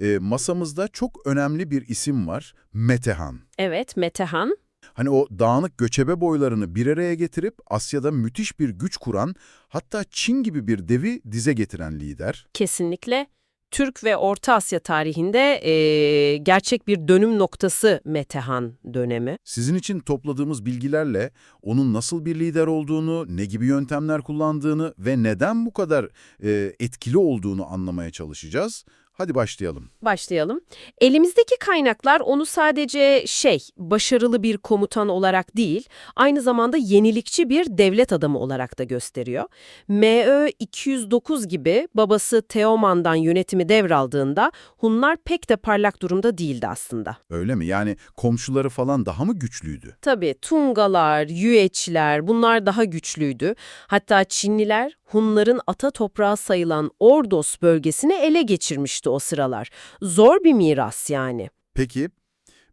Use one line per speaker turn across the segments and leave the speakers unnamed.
E, masamızda çok önemli bir isim var, Metehan.
Evet, Metehan.
Hani o dağınık göçebe boylarını bir araya getirip Asya'da müthiş bir güç kuran, hatta Çin gibi bir devi dize getiren lider.
Kesinlikle Türk ve Orta Asya tarihinde eee, gerçek bir dönüm noktası Metehan dönemi.
Sizin için topladığımız bilgilerle onun nasıl bir lider olduğunu, ne gibi yöntemler kullandığını ve neden bu kadar e, etkili olduğunu anlamaya çalışacağız. Hadi başlayalım.
Başlayalım. Elimizdeki kaynaklar onu sadece şey, başarılı bir komutan olarak değil, aynı zamanda yenilikçi bir devlet adamı olarak da gösteriyor. MÖ 209 gibi babası Teoman'dan yönetimi devraldığında Hunlar pek de parlak durumda değildi aslında.
Öyle mi? Yani komşuları falan daha mı güçlüydü?
Tabii Tungalar, Yüeçiler bunlar daha güçlüydü. Hatta Çinliler Hunların ata toprağı sayılan Ordos bölgesini ele geçirmişti o sıralar. Zor bir miras yani.
Peki,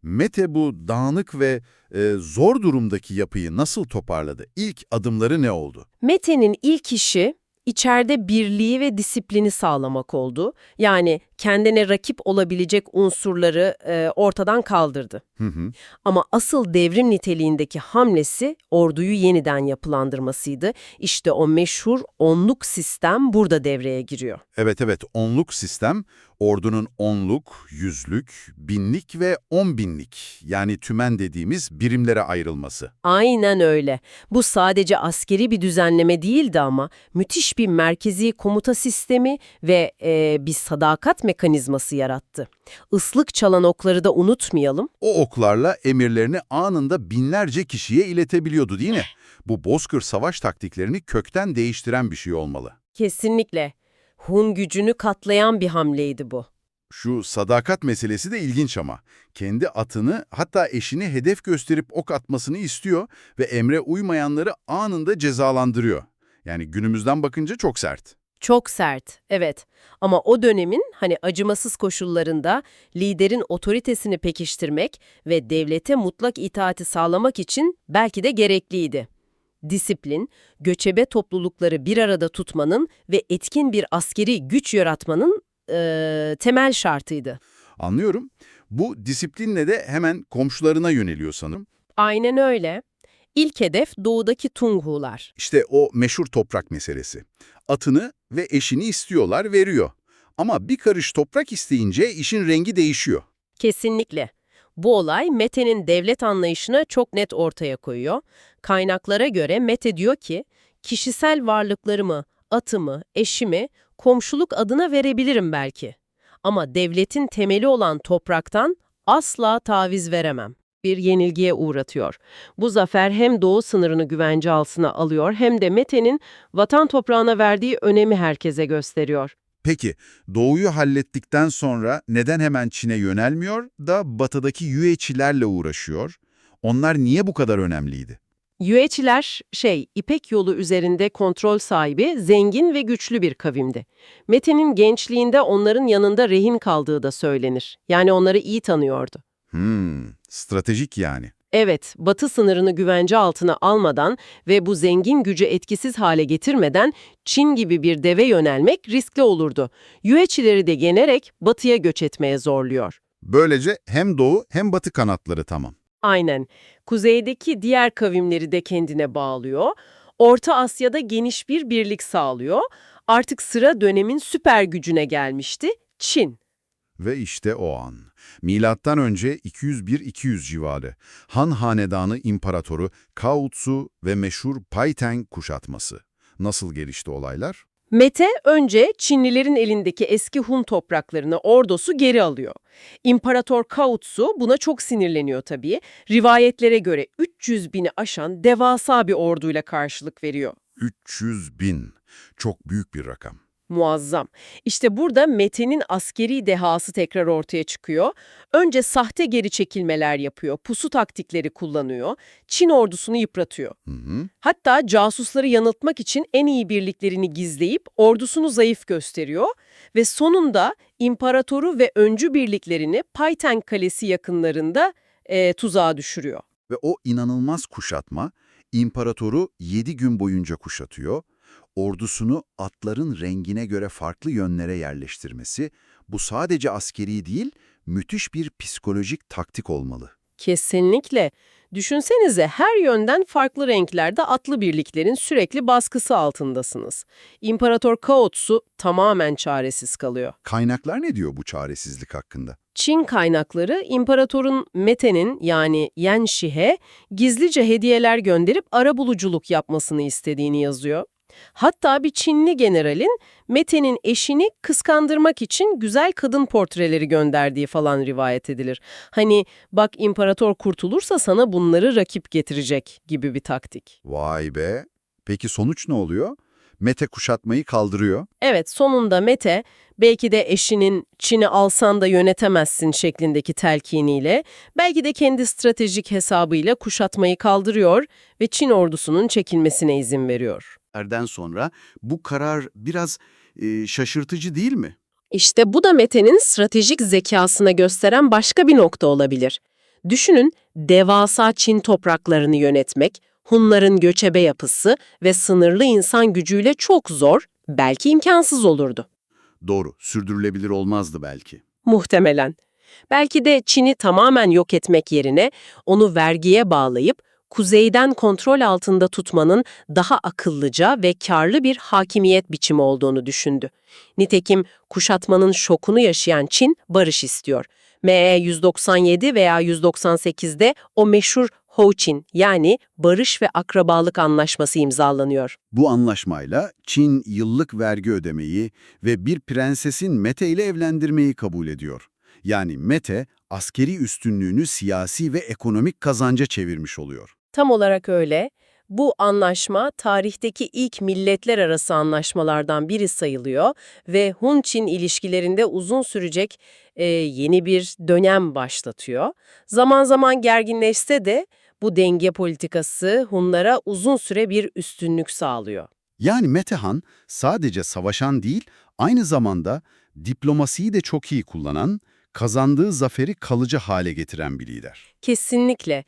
Mete bu dağınık ve e, zor durumdaki yapıyı nasıl toparladı? İlk adımları ne oldu?
Mete'nin ilk işi içeride birliği ve disiplini sağlamak oldu. Yani kendine rakip olabilecek unsurları e, ortadan kaldırdı.
Hı hı.
Ama asıl devrim niteliğindeki hamlesi orduyu yeniden yapılandırmasıydı. İşte o meşhur onluk sistem burada devreye giriyor.
Evet evet, onluk sistem, ordunun onluk, yüzlük, binlik ve on binlik yani tümen dediğimiz birimlere ayrılması.
Aynen öyle. Bu sadece askeri bir düzenleme değildi ama müthiş bir merkezi komuta sistemi ve e, bir sadakat mekanizması yarattı. Islık çalan okları da unutmayalım.
O oklarla emirlerini anında binlerce kişiye iletebiliyordu değil mi? Bu bozkır savaş taktiklerini kökten değiştiren bir şey olmalı.
Kesinlikle. Hun gücünü katlayan bir hamleydi bu.
Şu sadakat meselesi de ilginç ama. Kendi atını hatta eşini hedef gösterip ok atmasını istiyor ve emre uymayanları anında cezalandırıyor. Yani günümüzden bakınca çok sert.
Çok sert, evet. Ama o dönemin hani acımasız koşullarında liderin otoritesini pekiştirmek ve devlete mutlak itaati sağlamak için belki de gerekliydi. Disiplin, göçebe toplulukları bir arada tutmanın ve etkin bir askeri güç yaratmanın eee, temel şartıydı.
Anlıyorum. Bu disiplinle de hemen komşularına yöneliyor sanırım.
Aynen öyle. İlk hedef doğudaki Tunghular.
İşte o meşhur toprak meselesi. Atını ve eşini istiyorlar, veriyor. Ama bir karış toprak isteyince işin rengi değişiyor.
Kesinlikle. Bu olay Mete'nin devlet anlayışını çok net ortaya koyuyor. Kaynaklara göre Mete diyor ki, kişisel varlıklarımı, atımı, eşimi komşuluk adına verebilirim belki. Ama devletin temeli olan topraktan asla taviz veremem. Bir yenilgiye uğratıyor. Bu zafer hem doğu sınırını güvence altına alıyor hem de Mete'nin vatan toprağına verdiği önemi herkese gösteriyor.
Peki, doğuyu hallettikten sonra neden hemen Çin'e yönelmiyor da batıdaki Yüeçilerle uğraşıyor? Onlar niye bu kadar önemliydi?
Yüeçiler, şey, İpek yolu üzerinde kontrol sahibi, zengin ve güçlü bir kavimdi. Mete'nin gençliğinde onların yanında rehin kaldığı da söylenir. Yani onları iyi tanıyordu.
Hmm, stratejik yani.
Evet, batı sınırını güvence altına almadan ve bu zengin gücü etkisiz hale getirmeden Çin gibi bir deve yönelmek riskli olurdu. Yüeçileri de yenerek batıya göç etmeye zorluyor.
Böylece hem doğu hem batı kanatları tamam.
Aynen. Kuzeydeki diğer kavimleri de kendine bağlıyor. Orta Asya'da geniş bir birlik sağlıyor. Artık sıra dönemin süper gücüne gelmişti. Çin.
Ve işte o an. Milattan önce 201-200 civarı. Han Hanedanı İmparatoru Cao Tzu ve meşhur Paiteng kuşatması. Nasıl gelişti olaylar?
Mete önce Çinlilerin elindeki eski Hun topraklarını, ordosu geri alıyor. İmparator Cao Tzu buna çok sinirleniyor tabii. Rivayetlere göre 300 bini aşan devasa bir orduyla karşılık veriyor.
300 bin. Çok büyük bir rakam.
Muazzam. İşte burada Mete'nin askeri dehası tekrar ortaya çıkıyor. Önce sahte geri çekilmeler yapıyor, pusu taktikleri kullanıyor, Çin ordusunu yıpratıyor.
Hı hı.
Hatta casusları yanıltmak için en iyi birliklerini gizleyip ordusunu zayıf gösteriyor ve sonunda imparatoru ve öncü birliklerini Payteng Kalesi yakınlarında e, tuzağa düşürüyor.
Ve o inanılmaz kuşatma, imparatoru 7 gün boyunca kuşatıyor, ordusunu atların rengine göre farklı yönlere yerleştirmesi,
Bu sadece askeri değil, müthiş bir psikolojik taktik olmalı.
Kesinlikle. Düşünsenize her yönden farklı renklerde atlı birliklerin sürekli baskısı altındasınız. İmparator Kaotsu tamamen çaresiz kalıyor.
Kaynaklar ne diyor bu çaresizlik hakkında?
Çin kaynakları imparatorun Mete'nin yani Yen Shihe gizlice hediyeler gönderip arabuluculuk yapmasını istediğini yazıyor. Hatta bir Çinli generalin Mete'nin eşini kıskandırmak için güzel kadın portreleri gönderdiği falan rivayet edilir. Hani bak imparator kurtulursa sana bunları rakip getirecek gibi bir taktik.
Vay be! Peki sonuç ne oluyor? Mete kuşatmayı kaldırıyor.
Evet sonunda Mete belki de eşinin Çin'i alsan da yönetemezsin şeklindeki telkiniyle belki de kendi stratejik hesabıyla kuşatmayı kaldırıyor ve Çin ordusunun çekilmesine izin veriyor.
Erden sonra bu karar biraz e, şaşırtıcı değil mi?
İşte bu da Mete'nin stratejik zekasına gösteren başka bir nokta olabilir. Düşünün devasa Çin topraklarını yönetmek, Hunların göçebe yapısı ve sınırlı insan gücüyle çok zor, belki imkansız olurdu.
Doğru, sürdürülebilir olmazdı belki.
Muhtemelen. Belki de Çin'i tamamen yok etmek yerine onu vergiye bağlayıp kuzeyden kontrol altında tutmanın daha akıllıca ve karlı bir hakimiyet biçimi olduğunu düşündü. Nitekim kuşatmanın şokunu yaşayan Çin barış istiyor. ME 197 veya 198'de o meşhur Ho Çin yani barış ve akrabalık anlaşması imzalanıyor.
Bu anlaşmayla Çin yıllık vergi ödemeyi ve bir prensesin Mete ile evlendirmeyi kabul ediyor. Yani Mete askeri üstünlüğünü siyasi ve ekonomik kazanca çevirmiş oluyor.
Tam olarak öyle. Bu anlaşma tarihteki ilk milletler arası anlaşmalardan biri sayılıyor ve Hun-Çin ilişkilerinde uzun sürecek e, yeni bir dönem başlatıyor. Zaman zaman gerginleşse de bu denge politikası Hunlara uzun süre bir üstünlük sağlıyor.
Yani Metehan sadece savaşan değil, aynı zamanda diplomasiyi de çok iyi kullanan, kazandığı zaferi kalıcı hale getiren bir lider.
Kesinlikle.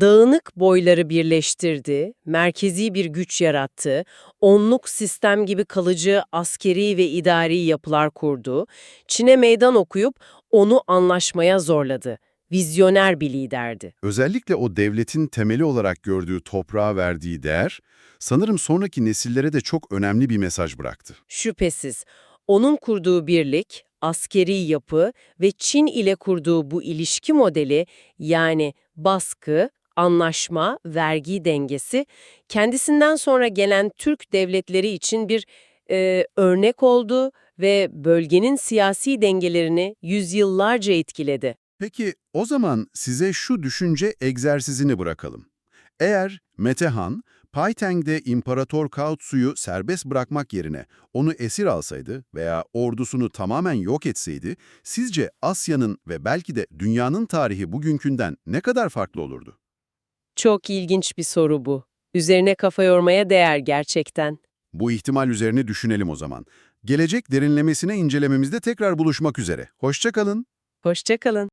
Dağınık boyları birleştirdi, merkezi bir güç yarattı, onluk sistem gibi kalıcı askeri ve idari yapılar kurdu, Çin'e meydan okuyup onu anlaşmaya zorladı. Vizyoner bir liderdi.
Özellikle o devletin temeli olarak gördüğü toprağa verdiği değer, sanırım sonraki nesillere de çok önemli bir mesaj bıraktı.
Şüphesiz onun kurduğu birlik, askeri yapı ve Çin ile kurduğu bu ilişki modeli yani baskı, anlaşma, vergi dengesi kendisinden sonra gelen Türk devletleri için bir e, örnek oldu ve bölgenin siyasi dengelerini yüzyıllarca etkiledi.
Peki o zaman size şu düşünce egzersizini bırakalım. Eğer Metehan, Payteng'de İmparator Kaotsu'yu serbest bırakmak yerine onu esir alsaydı veya ordusunu tamamen yok etseydi, sizce Asya'nın ve belki de dünyanın tarihi bugünkünden ne kadar farklı olurdu?
Çok ilginç bir soru bu. Üzerine kafa yormaya değer gerçekten.
Bu ihtimal üzerine düşünelim o zaman. Gelecek derinlemesine incelememizde tekrar buluşmak üzere. Hoşça kalın.
Hoşçakalın.